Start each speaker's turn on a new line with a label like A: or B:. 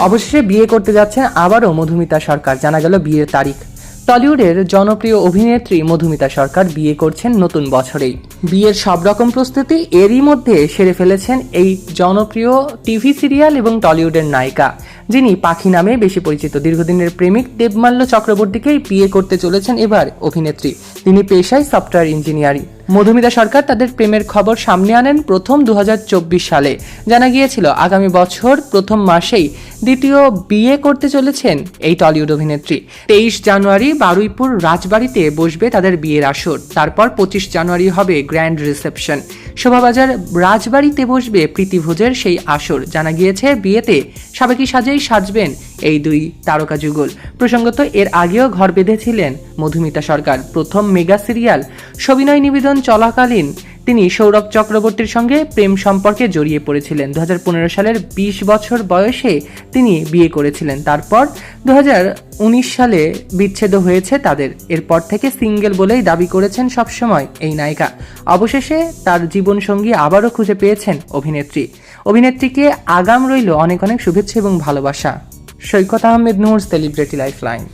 A: অবশেষে বিয়ে করতে যাচ্ছেন আবারও মধুমিতা সরকার। জানা গেল বিয়ের তারিখ। টলিউডের জনপ্রিয় অভিনেত্রী মধুমিতা সরকার বিয়ে করছেন নতুন বছরেই। বিয়ের সব রকম প্রস্তুতি এরই মধ্যে সেরে ফেলেছেন এই জনপ্রিয় টিভি সিরিয়াল এবং টলিউডের নায়িকা, যিনি পাখি নামে বেশি পরিচিত। দীর্ঘদিনের প্রেমিক দেবমাল্য চক্রবর্তীকেই বিয়ে করতে চলেছেন এবার অভিনেত্রী। তিনি পেশায় সফটওয়্যার ইঞ্জিনিয়ারিং মধুমিতা সরকার তাদের প্রেমের খবর সামনে আনেন প্রথম দু হাজার চব্বিশ সালে। জানা গিয়েছিল, আগামী বছর প্রথম মাসেই দ্বিতীয় বিয়ে করতে চলেছেন এই টলিউড অভিনেত্রী। তেইশ জানুয়ারি বারুইপুর রাজবাড়িতে বসবে তাদের বিয়ের আসর। তারপর পঁচিশ জানুয়ারি হবে গ্র্যান্ড রিসেপশন শোভাবাজার রাজবাড়িতে বসবে প্রীতিভোজের সেই আসর। জানা গিয়েছে, বিয়েতে সাবেকি সাজেই সাজবেন এই দুই তারকা যুগল। প্রসঙ্গত, এর আগেও ঘর বেঁধেছিলেন মধুমিতা সরকার। প্রথম মেগা সিরিয়াল সবিনয় নিবেদন চলাকালীন তিনি সৌরভ চক্রবর্তীর সঙ্গে প্রেম সম্পর্কে জড়িয়ে পড়েছিলেন। দু হাজার পনেরো সালের ২০ বছর বয়সে তিনি বিয়ে করেছিলেন। তারপর দু হাজার উনিশ সালে বিচ্ছেদ হয়েছে তাদের। এরপর থেকে সিঙ্গেল বলেই দাবি করেছেন সবসময় এই নায়িকা। অবশেষে তার জীবনসঙ্গী আবারও খুঁজে পেয়েছেন অভিনেত্রী। অভিনেত্রীকে আগাম রইল অনেক অনেক শুভেচ্ছা এবং ভালোবাসা। Saikat Ahmed Noor celebrity life line